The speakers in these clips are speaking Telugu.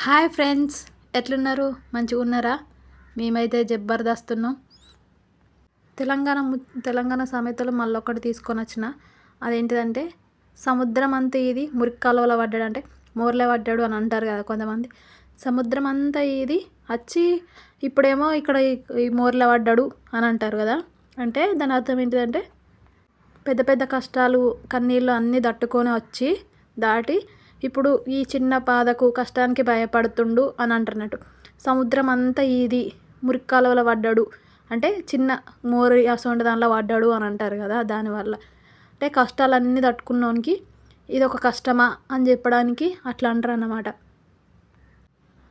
హాయ్ ఫ్రెండ్స్ ఎట్లున్నారు? మంచిగా ఉన్నారా? మేమైతే జబర్దస్తున్నాం. తెలంగాణ ము తెలంగాణ సామెతలు మళ్ళీ ఒకటి తీసుకొని వచ్చిన. అదేంటిదంటే సముద్రం అంతా ఇది మురికి కాలువలో పడ్డాడు అంటే మోర్లే పడ్డాడు అని అంటారు కదా కొంతమంది. సముద్రం అంతా ఇది వచ్చి ఇప్పుడేమో ఇక్కడ ఈ- మోర్ల పడ్డాడు అని అంటారు కదా. అంటే దాని అర్థం ఏంటిదంటే పెద్ద పెద్ద కష్టాలు కన్నీళ్ళు అన్నీ తట్టుకొని వచ్చి దాటి ఇప్పుడు ఈ చిన్న బాధకు కష్టానికి భయపడుతుండు అని అంటున్నట్టు. సముద్రం అంతా ఇది మురికి కాలువలో పడ్డాడు అంటే చిన్న మోరి అసొంటి దానిలో పడ్డాడు అని అంటారు కదా దానివల్ల. అంటే కష్టాలన్నీ తట్టుకున్నోనికి ఇది ఒక కష్టమా అని చెప్పడానికి అట్లా అంటారు అన్నమాట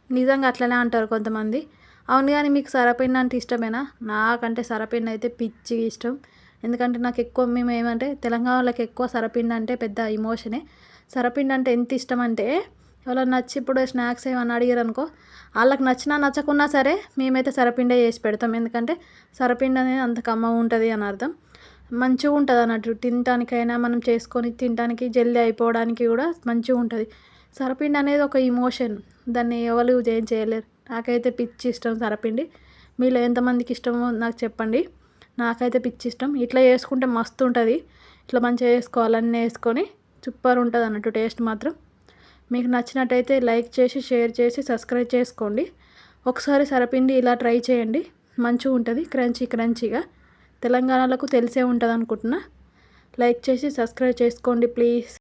నిజంగా అట్లనే అంటారు కొంతమంది. అవును కానీ మీకు సరపిండి అంటే ఇష్టమేనా? నాకంటే సరపిండి అయితే పిచ్చి ఇష్టం. ఎందుకంటే నాకు ఎక్కువ మేము ఏమంటే తెలంగాణలోకి ఎక్కువ సరపిండి అంటే పెద్ద ఇమోషనే సరపిండి అంటే ఎంత ఇష్టం అంటే ఎవరైనా నచ్చి ఇప్పుడు స్నాక్స్ ఏమన్నా అడిగారు అనుకో వాళ్ళకి నచ్చినా నచ్చకున్నా సరే మేమైతే సరపిండే చేసి పెడతాం. ఎందుకంటే సరపిండి అనేది అంత కమ్మ ఉంటుంది అని అర్థం. మంచిగా ఉంటుంది అన్నట్టు. తినటానికైనా మనం చేసుకొని తినడానికి జల్దీ అయిపోవడానికి కూడా మంచిగా ఉంటుంది. సరపిండి అనేది ఒక ఇమోషన్ దాన్ని ఎవరు ఏం చేయలేరు. నాకైతే పిచ్చి ఇష్టం సరపిండి. మీలో ఎంతమందికి ఇష్టమో నాకు చెప్పండి. నాకైతే పిచ్చి ఇష్టం ఇట్లా చేసుకుంటే మస్తు ఉంటుంది ఇట్లా మంచిగా వేసుకోవాలన్నీ వేసుకొని సూపర్ ఉంటుంది అన్నట్టు టేస్ట్ మాత్రం. మీకు నచ్చినట్టయితే లైక్ చేసి షేర్ చేసి సబ్స్క్రైబ్ చేసుకోండి. ఒకసారి సరపిండి ఇలా ట్రై చేయండి. మంచిగా ఉంటుంది క్రంచీ క్రంచీగా. తెలంగాణలకు తెలిసే ఉంటుంది అనుకుంటున్నా లైక్ చేసి సబ్స్క్రైబ్ చేసుకోండి ప్లీజ్.